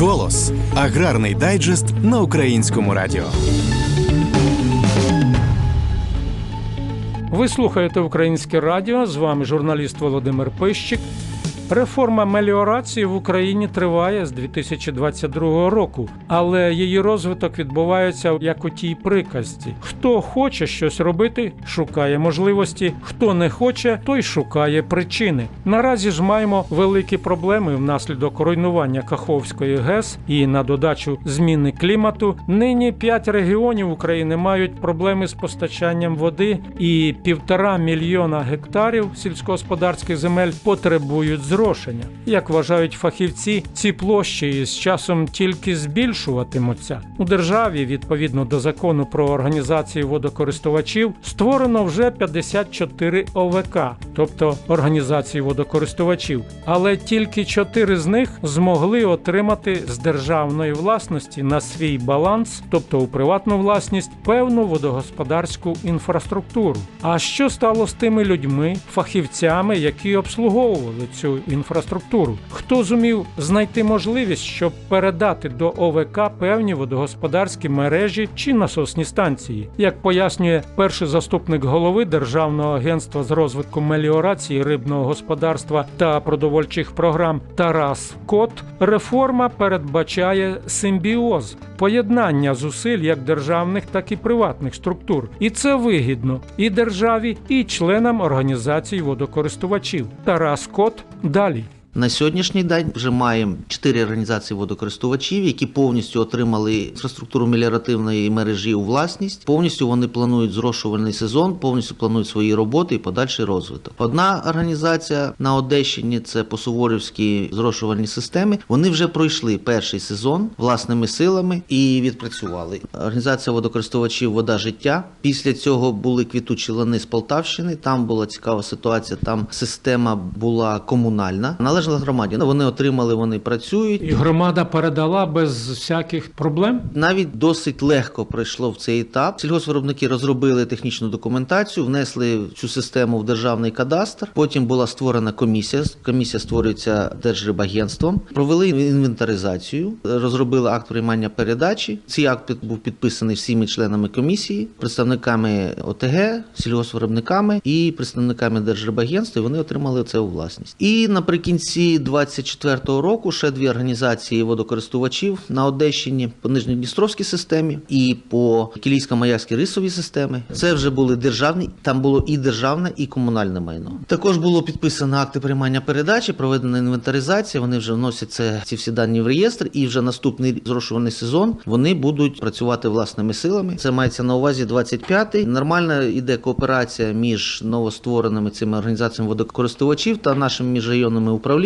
Колос аграрний дайджест на українському радіо. Ви слухаєте українське радіо. З вами журналіст Володимир Пищик. Реформа меліорації в Україні триває з 2022 року, але її розвиток відбувається як у тій приказці: хто хоче щось робити, шукає можливості, хто не хоче, той шукає причини. Наразі ж маємо великі проблеми внаслідок руйнування Каховської ГЕС і на додачу зміни клімату. Нині п'ять регіонів України мають проблеми з постачанням води, і півтора мільйона гектарів сільськогосподарських земель потребують зрошення. Як вважають фахівці, ці площі з часом тільки збільшуватимуться. У державі, відповідно до закону про організацію водокористувачів, створено вже 54 ОВК, тобто організації водокористувачів, але тільки чотири з них змогли отримати з державної власності на свій баланс, тобто у приватну власність, певну водогосподарську інфраструктуру. А що стало з тими людьми, фахівцями, які обслуговували цю інфраструктуру? Хто зумів знайти можливість, щоб передати до ОВК певні водогосподарські мережі чи насосні станції? Як пояснює перший заступник голови Державного агентства з розвитку меліорації рибного господарства та продовольчих програм Тарас Кот, реформа передбачає симбіоз, поєднання зусиль як державних, так і приватних структур. І це вигідно і державі, і членам організацій водокористувачів. Тарас Кот далі. На сьогоднішній день вже маємо чотири організації водокористувачів, які повністю отримали інфраструктуру меліоративної мережі у власність. Повністю вони планують зрошувальний сезон, повністю планують свої роботи і подальший розвиток. Одна організація на Одещині це посуворівські зрошувальні системи. Вони вже пройшли перший сезон власними силами і відпрацювали. Організація водокористувачів Вода життя. Після цього були квітучі лани з Полтавщини. Там була цікава ситуація. Там система була комунальна. Належала громаді. Ну, Вони отримали, вони працюють. І громада передала без всяких проблем. Навіть досить легко пройшло в цей етап. Сільгоспвиробники розробили технічну документацію, внесли цю систему в державний кадастр. Потім була створена комісія. Комісія створюється Держрибагентством. Провели інвентаризацію, розробили акт приймання передачі. Цей акт був підписаний всіми членами комісії, представниками ОТГ, сільгоспвиробниками і представниками Держрибагентства. І вони отримали це у власність. І наприкінці 24-го року ще дві організації водокористувачів на Одещині по Нижньодністровській системі і по Кілійсько-Маякській рисовій системі. Це вже були державні, там було і державне, і комунальне майно. Також було підписано акти приймання передачі, проведена інвентаризація. Вони вже вносять це, ці всі дані в реєстр, і вже наступний зрошувальний сезон вони будуть працювати власними силами. Це мається на увазі 25-й. Нормальна іде кооперація між новоствореними цими організаціями водокористувачів та нашими міжрайонними управліннями.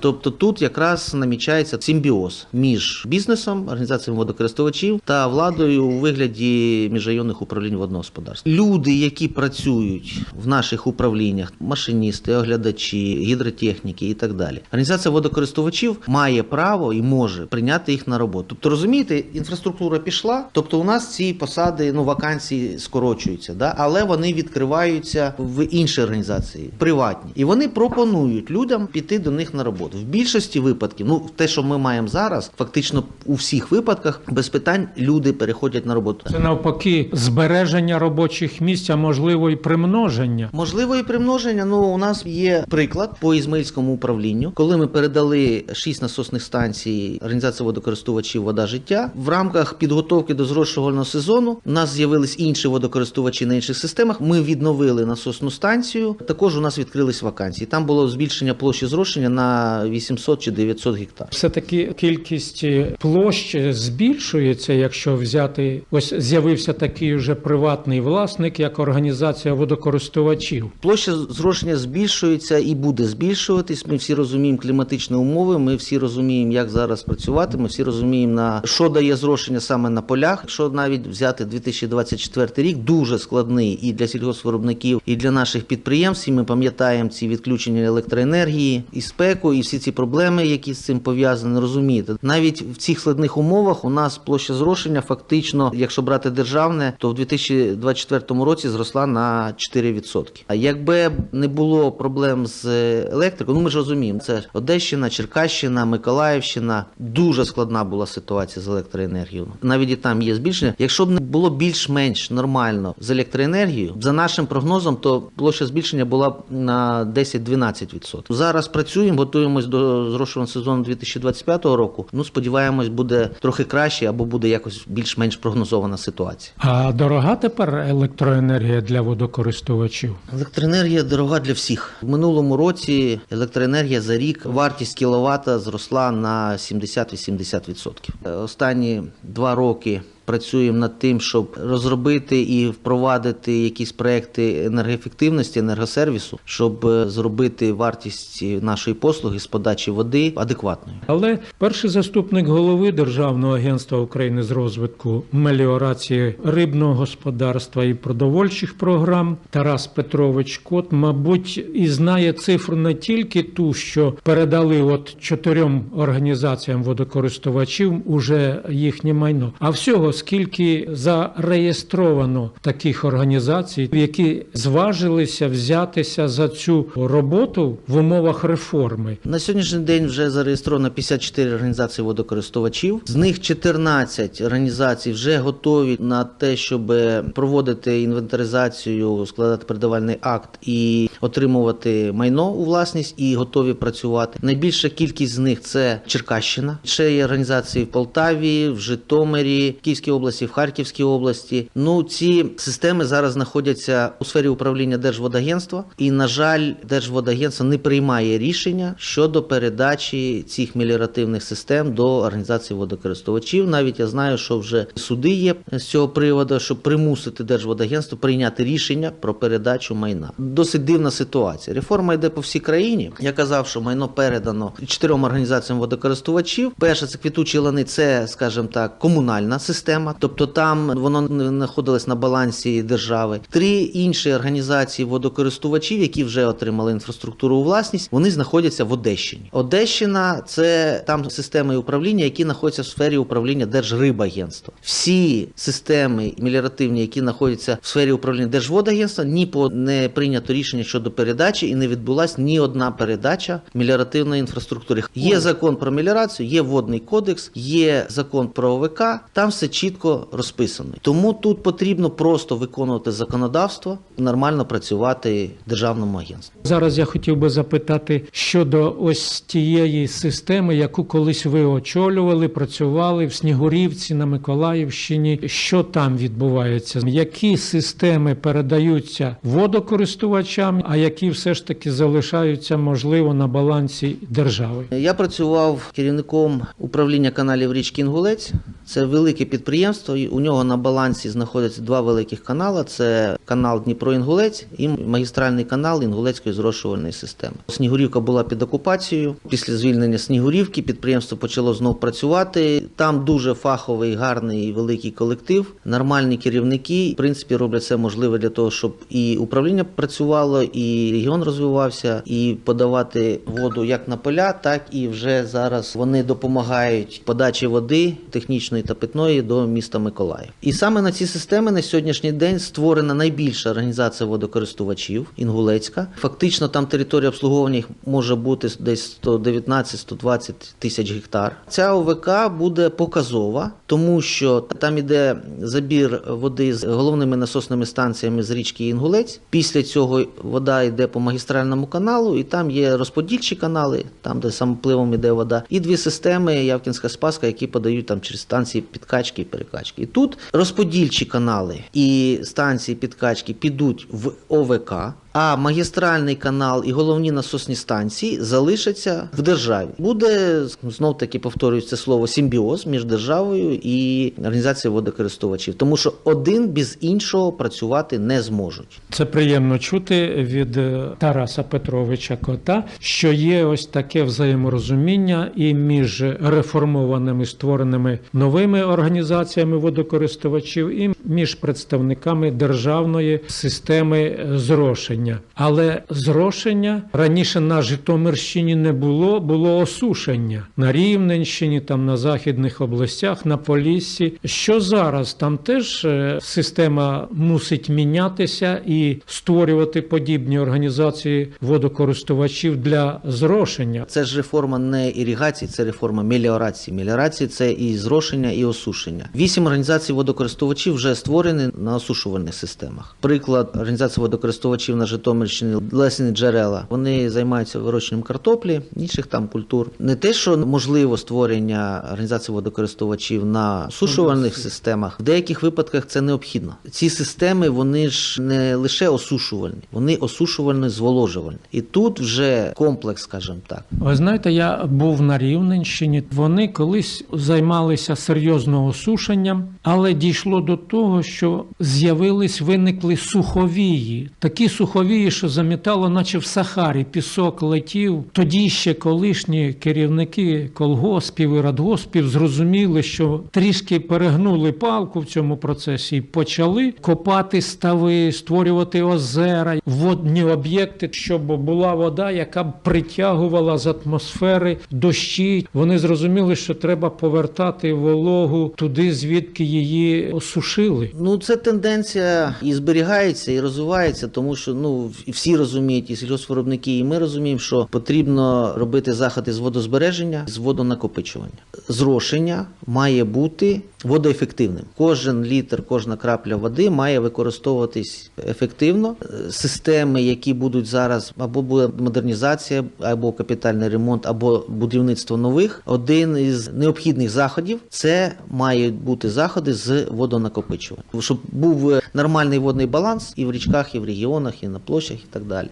Тобто тут якраз намічається симбіоз між бізнесом, організаціями водокористувачів та владою у вигляді міжрайонних управлінь водного господарства. Люди, які працюють в наших управліннях, машиністи, оглядачі, гідротехніки і так далі. Організація водокористувачів має право і може прийняти їх на роботу. Тобто, розумієте, інфраструктура пішла. Тобто, у нас ці посади, ну вакансії скорочуються, да? але вони відкриваються в інші організації, приватні, і вони пропонують людям піти до них на роботу. В більшості випадків, ну те, що ми маємо зараз, фактично у всіх випадках без питань люди переходять на роботу. Це навпаки збереження робочих місць, а можливо і примноження. Можливо, і примноження. Ну у нас є приклад по Ізмаїльському управлінню, коли ми передали шість насосних станцій організації водокористувачів Вода життя. В рамках підготовки до зрошувального сезону у нас з'явились інші водокористувачі на інших системах. Ми відновили насосну станцію. Також у нас відкрились вакансії. Там було збільшення площі зрошення на 800 чи 900 гектар. Все-таки кількість площ збільшується, якщо взяти ось з'явився такий вже приватний власник, як організація водокористувачів. Площа зрошення збільшується і буде збільшуватись. Ми всі розуміємо кліматичні умови. Ми всі розуміємо, як зараз працювати. Ми всі розуміємо на що дає зрошення саме на полях. Якщо навіть взяти 2024 рік, дуже складний і для сільгоспвиробників, і для наших підприємств. І ми пам'ятаємо ці відключення електроенергії із спеку і всі ці проблеми, які з цим пов'язані, розумієте. Навіть в цих складних умовах у нас площа зрошення фактично, якщо брати державне, то в 2024 році зросла на 4%. А якби не було проблем з електрикою, ну ми ж розуміємо, це Одещина, Черкащина, Миколаївщина. Дуже складна була ситуація з електроенергією. Навіть і там є збільшення. Якщо б не було більш-менш нормально з електроенергією, за нашим прогнозом, то площа збільшення була б на 10-12%. Зараз працюємо, готуємось до зрошувального сезону 2025 року. Ну сподіваємось, буде трохи краще або буде якось більш-менш прогнозована ситуація. А дорога тепер електроенергія для водокористувачів? Електроенергія дорога для всіх. В минулому році електроенергія за рік вартість кіловата зросла на 70-80%. Е, Останні два роки. Працюємо над тим, щоб розробити і впровадити якісь проекти енергоефективності, енергосервісу, щоб е, зробити вартість нашої послуги з подачі води адекватною. Але перший заступник голови Державного агентства України з розвитку меліорації рибного господарства і продовольчих програм Тарас Петрович Кот, мабуть, і знає цифру не тільки ту, що передали от чотирьом організаціям водокористувачів уже їхнє майно, а всього скільки зареєстровано таких організацій, які зважилися взятися за цю роботу в умовах реформи. На сьогоднішній день вже зареєстровано 54 організації водокористувачів. З них 14 організацій вже готові на те, щоб проводити інвентаризацію, складати передавальний акт і отримувати майно у власність і готові працювати. Найбільша кількість з них це Черкащина. Ще є організації в Полтаві, в Житомирі, Київській області, в Харківській області. Ну ці системи зараз знаходяться у сфері управління Держводагентства, і на жаль, Держводагентство не приймає рішення щодо передачі цих меліоративних систем до організації водокористувачів. Навіть я знаю, що вже суди є з цього приводу, щоб примусити Держводагентство прийняти рішення про передачу майна. Досить дивна ситуація. Реформа йде по всій країні. Я казав, що майно передано чотирьом організаціям водокористувачів. Перше це квітучі лани, це, скажімо так, комунальна система, тобто там воно не знаходилось на балансі держави. Три інші організації водокористувачів, які вже отримали інфраструктуру у власність, вони знаходяться в Одещині. Одещина це там системи управління, які знаходяться в сфері управління Держрибагентства. Всі системи меліоративні, які знаходяться в сфері управління Держводагентства, ні по не прийнято рішення щодо передачі і не відбулась ні одна передача меліоративної інфраструктури. Є закон про меліорацію, є водний кодекс, є закон про ОВК. Там все чітко розписано. Тому тут потрібно просто виконувати законодавство, нормально працювати державному агентству. Зараз я хотів би запитати щодо ось тієї системи, яку колись ви очолювали, працювали в Снігурівці на Миколаївщині. Що там відбувається? Які системи передаються водокористувачам, а які все ж таки залишаються можливо на балансі держави? Я працював керівником управління каналів річки Інгулець. Це велике підприємство. І У нього на балансі знаходяться два великих канали: це канал Дніпро-Інгулець і магістральний канал Інгулецької зрошувальної системи. Снігурівка була під окупацією. Після звільнення Снігурівки підприємство почало знов працювати. Там дуже фаховий, гарний і великий колектив, нормальні керівники. В принципі, роблять все можливе для того, щоб і управління працювало, і регіон розвивався, і подавати воду як на поля, так і вже зараз вони допомагають подачі води технічної та питної до міста Миколаїв. І саме на ці системи на сьогоднішній день створена найбільша організація водокористувачів Інгулецька. Фактично там територія обслуговування їх може бути десь 119-120 тисяч гектар. Ця ОВК буде показова, тому що там іде забір води з головними насосними станціями з річки Інгулець. Після цього вода йде по магістральному каналу, і там є розподільчі канали, там де самопливом іде вода, і дві системи Явкінська Спаска, які подають там через станції підкачки перекачки. І тут розподільчі канали і станції підкачки підуть в ОВК. А магістральний канал і головні насосні станції залишаться в державі. Буде знов таки повторюю слово симбіоз між державою і організацією водокористувачів, тому що один без іншого працювати не зможуть. Це приємно чути від е, Тараса Петровича Кота, що є ось таке взаєморозуміння і між реформованими створеними новими організаціями водокористувачів, і між представниками державної системи зрошення. Зрошення. Але зрошення раніше на Житомирщині не було, було осушення на Рівненщині, там на західних областях, на Поліссі. Що зараз? Там теж е, система мусить мінятися і створювати подібні організації водокористувачів для зрошення. Це ж реформа не іригації, це реформа меліорації. Меліорації це і зрошення, і осушення. Вісім організацій водокористувачів вже створені на осушувальних системах. Приклад організації водокористувачів на Житомирщині Лесені джерела. Вони займаються вирощенням картоплі, інших там культур. Не те, що можливо створення організації водокористувачів на осушувальних системах, в деяких випадках це необхідно. Ці системи вони ж не лише осушувальні, вони осушувальні зволожувальні. І тут вже комплекс, скажімо так. Ви знаєте, я був на Рівненщині. Вони колись займалися серйозно осушенням, але дійшло до того, що з'явились, виникли суховії. Такі суховії, що замітало, наче в Сахарі, пісок летів. Тоді ще колишні керівники колгоспів і радгоспів зрозуміли, що трішки перегнули палку в цьому процесі і почали копати стави, створювати озера, водні об'єкти, щоб була вода, яка б притягувала з атмосфери дощі. Вони зрозуміли, що треба повертати вологу туди, звідки її осушили. Ну, це тенденція і зберігається, і розвивається, тому що ну і всі розуміють, і сільгоспвиробники, і ми розуміємо, що потрібно робити заходи з водозбереження, з водонакопичування. Зрошення має бути водоефективним. Кожен літр, кожна крапля води має використовуватись ефективно. Системи, які будуть зараз або буде модернізація, або капітальний ремонт, або будівництво нових. Один із необхідних заходів це мають бути заходи з водонакопичування, щоб був нормальний водний баланс і в річках, і в регіонах, і на площах, і так далі.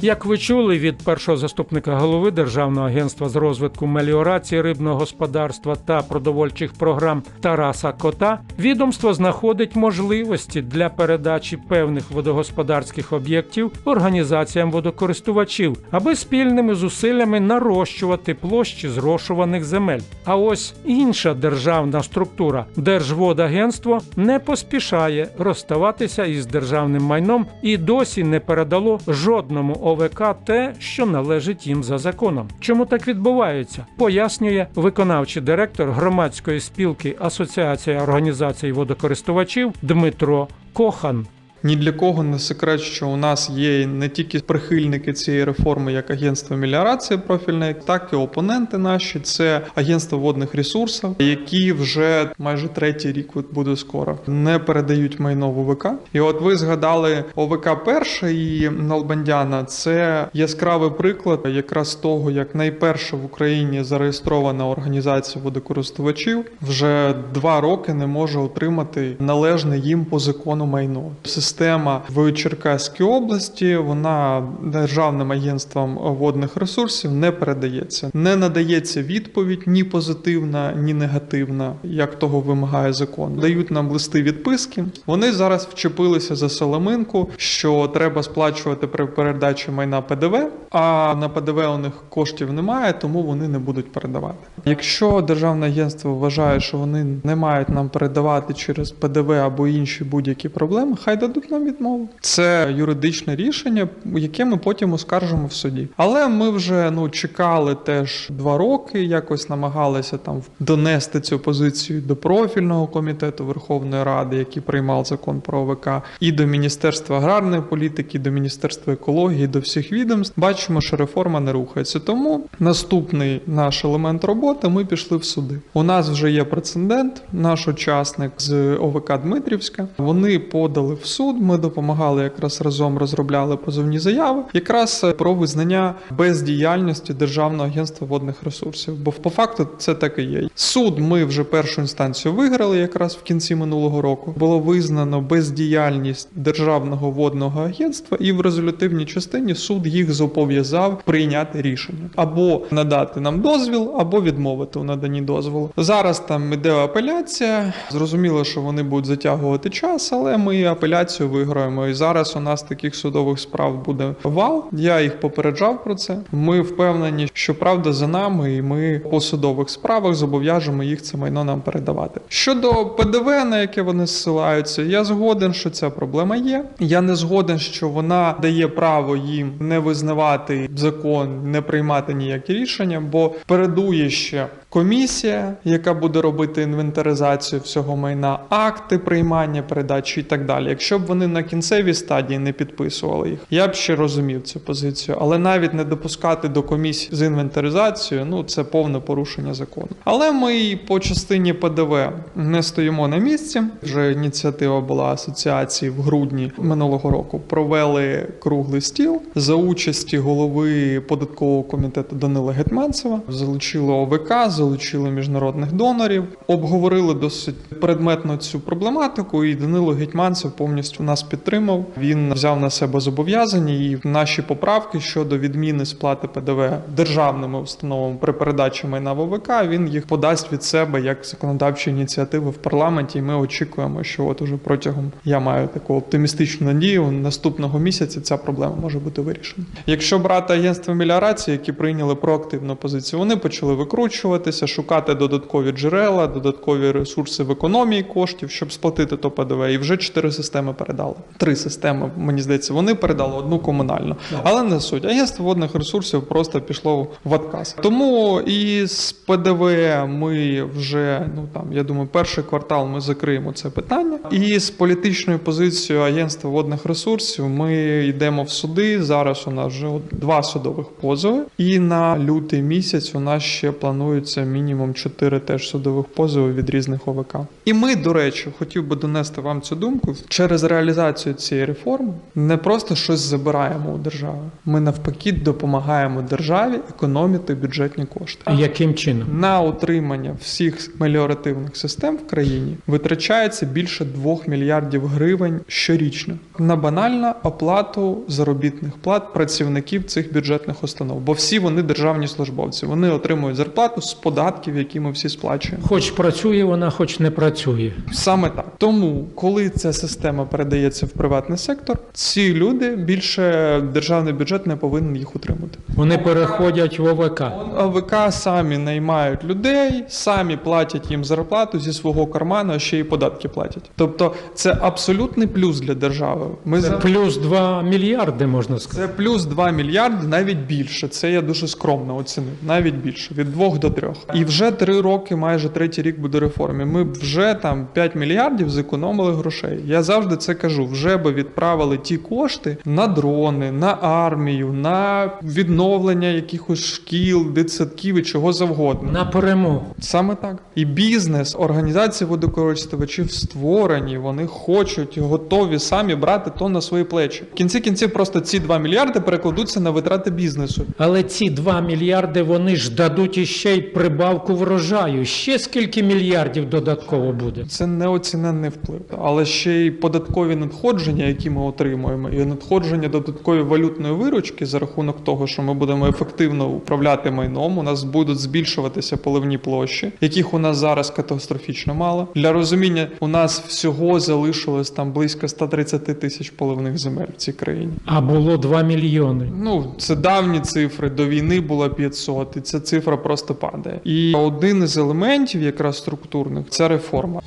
Як ви чули від першого заступника голови Державного агентства з розвитку меліорації рибного господарства та продовольчих програм Тараса Кота, відомство знаходить можливості для передачі певних водогосподарських об'єктів організаціям водокористувачів, аби спільними зусиллями нарощувати площі зрошуваних земель. А ось інша державна структура Держводагентство не поспішає розставатися із державним майном і досі не передало жодному ОВК те, що належить їм за законом. Чому так відбувається? Пояснює виконавчий директор громадської спілки Асоціація організацій водокористувачів Дмитро Кохан. Ні для кого не секрет, що у нас є не тільки прихильники цієї реформи, як агентство меліорації профільне, так і опоненти наші. Це агентство водних ресурсів, які вже майже третій рік буде скоро не передають майно в ОВК. І от ви згадали ОВК перше і Налбандяна. Це яскравий приклад якраз того, як найперша в Україні зареєстрована організація водокористувачів вже два роки не може отримати належне їм по закону майно. Система в Черкаській області вона державним агентством водних ресурсів не передається. Не надається відповідь ні позитивна, ні негативна, як того вимагає закон. Дають нам листи відписки. Вони зараз вчепилися за соломинку, що треба сплачувати при передачі майна ПДВ. А на ПДВ у них коштів немає, тому вони не будуть передавати. Якщо державне агентство вважає, що вони не мають нам передавати через ПДВ або інші будь-які проблеми, хай дадуть нам відмову. Це юридичне рішення, яке ми потім оскаржимо в суді. Але ми вже ну чекали теж два роки, якось намагалися там донести цю позицію до профільного комітету Верховної Ради, який приймав закон про ОВК, і до Міністерства аграрної політики, і до Міністерства екології, і до всіх відомств. Бачимо, що реформа не рухається. Тому наступний наш елемент роботи ми пішли в суди. У нас вже є прецедент. Наш учасник з ОВК Дмитрівська. Вони подали в суд. Ми допомагали якраз разом розробляли позовні заяви, якраз про визнання бездіяльності Державного агентства водних ресурсів. Бо по факту це так і є. Суд ми вже першу інстанцію виграли якраз в кінці минулого року. Було визнано бездіяльність Державного водного агентства, і в резолютивній частині суд їх зобов'язав прийняти рішення або надати нам дозвіл, або відмовити у наданні дозволу. Зараз там іде апеляція. Зрозуміло, що вони будуть затягувати час, але ми апеляцію апеляцію виграємо. І зараз у нас таких судових справ буде вал. Я їх попереджав про це. Ми впевнені, що правда за нами, і ми по судових справах зобов'яжемо їх це майно нам передавати. Щодо ПДВ, на яке вони зсилаються, я згоден, що ця проблема є. Я не згоден, що вона дає право їм не визнавати закон, не приймати ніякі рішення, бо передує ще комісія, яка буде робити інвентаризацію всього майна, акти приймання передачі і так далі. Якщо б вони на кінцевій стадії не підписували їх, я б ще розумів цю позицію, але навіть не допускати до комісії з інвентаризацією, ну це повне порушення закону. Але ми по частині ПДВ не стоїмо на місці. Вже ініціатива була асоціації в грудні минулого року. Провели круглий стіл за участі голови податкового комітету Данила Гетманцева. Залучили ОВК, залучили міжнародних донорів, обговорили досить предметно цю проблематику. І Данило Гетьманцев повністю нас підтримав. Він взяв на себе зобов'язання і наші поправки щодо відміни сплати ПДВ державними установами при передачі майна в. Він їх подасть від себе як законодавчі ініціативи в парламенті. І ми очікуємо, що от уже протягом я маю таку оптимістичну надію. Наступного місяця ця проблема може бути вирішена. Якщо брати агентство меліорації, які прийняли проактивну позицію, вони почали викручуватися, шукати додаткові джерела, додаткові ресурси в економії коштів, щоб сплатити то ПДВ. І вже чотири системи передали. Три системи, мені здається, вони передали одну комунальну, але не суть. Агентство водних ресурсів просто пішло в отказ. Тому і з ПДВ ми вже ну там я думаю, перший квартал ми закриємо це питання. І з політичною позицією агентства водних ресурсів ми йдемо в суди. Зараз у нас вже два судових позови, і на лютий місяць у нас ще планується мінімум чотири теж судових позови від різних ОВК. І ми, до речі, хотів би донести вам цю думку через реалізацію цієї реформи. Не просто щось забираємо у держави. Ми навпаки допомагаємо державі економити бюджетні кошти. Яким чином? На утримання всіх меліоративних систем в країні витрачається більше 2 мільярдів гривень щорічно на банальну оплату заробітних плат працівників цих бюджетних установ, бо всі вони державні службовці. Вони отримують зарплату з податків, які ми всі сплачуємо. Хоч працює вона, хоч не працює. Саме так. Тому, коли ця система передається в приватний сектор, ці люди більше державний бюджет не повинен їх утримати. Вони переходять в ОВК. АВК самі наймають людей, самі платять їм зарплату зі свого карману, а ще й податки платять. Тобто це абсолютний плюс для держави. Ми Це за плюс 2 мільярди, можна сказати. це плюс 2 мільярди, навіть більше. Це я дуже скромно оцінив. Навіть більше від 2 до 3. І вже 3 роки, майже третій рік буде реформі. Ми вже там 5 мільярдів зекономили грошей. Я завжди це кажу. Вже би відправили ті кошти на дрони, на армію, на відновлення якихось шкіл, дитсадків і чого завгодно. На перемогу. Саме так. І бізнес, організації водокористувачів створені, вони хочуть, готові самі брати то на свої плечі. В кінці кінців просто ці 2 мільярди перекладуться на витрати бізнесу. Але ці 2 мільярди вони ж дадуть іще й прибавку врожаю. Ще скільки мільярдів додатково буде? Це неоціненний вплив. Але ще й податкові надходження, які ми отримуємо, і надходження додаткової валютної виручки за рахунок того, що ми будемо ефективно управляти майном. У нас будуть збільшуватися поливні площі, яких у нас зараз катастрофічно мало. Для розуміння, у нас всього залишилось там близько 130 тисяч поливних земель в цій країні. А було 2 мільйони. Ну, це давні цифри. До війни було 500, і ця цифра просто падає. І один із елементів, якраз структурних, це реформа.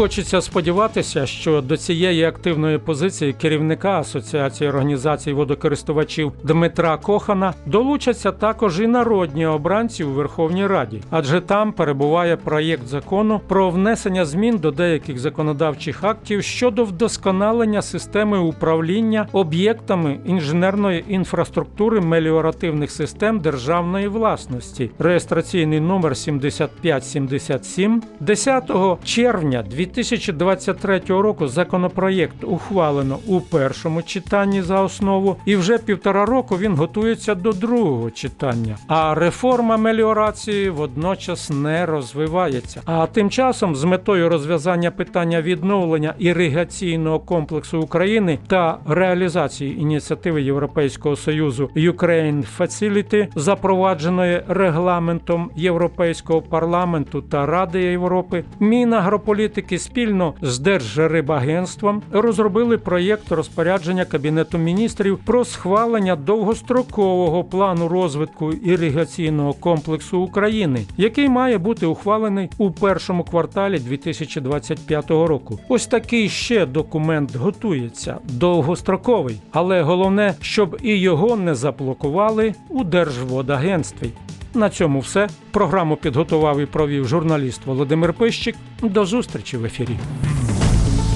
Хочеться сподіватися, що до цієї активної позиції керівника Асоціації організацій водокористувачів Дмитра Кохана долучаться також і народні обранці у Верховній Раді, адже там перебуває проєкт закону про внесення змін до деяких законодавчих актів щодо вдосконалення системи управління об'єктами інженерної інфраструктури меліоративних систем державної власності, реєстраційний номер 7577, 10 червня 2023 року законопроєкт ухвалено у першому читанні за основу, і вже півтора року він готується до другого читання. А реформа меліорації водночас не розвивається. А тим часом, з метою розв'язання питання відновлення іригаційного комплексу України та реалізації ініціативи Європейського союзу Ukraine Facility, запровадженої регламентом Європейського парламенту та Ради Європи, Мінагрополітики спільно з Держрибагентством розробили проєкт розпорядження Кабінету міністрів про схвалення довгострокового плану розвитку іригаційного комплексу України, який має бути ухвалений у першому кварталі 2025 року. Ось такий ще документ готується довгостроковий, але головне, щоб і його не заблокували у Держводагентстві. На цьому все. Програму підготував і провів журналіст Володимир Пищик. До зустрічі в ефірі.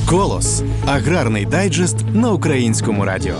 Колос аграрний дайджест на українському радіо.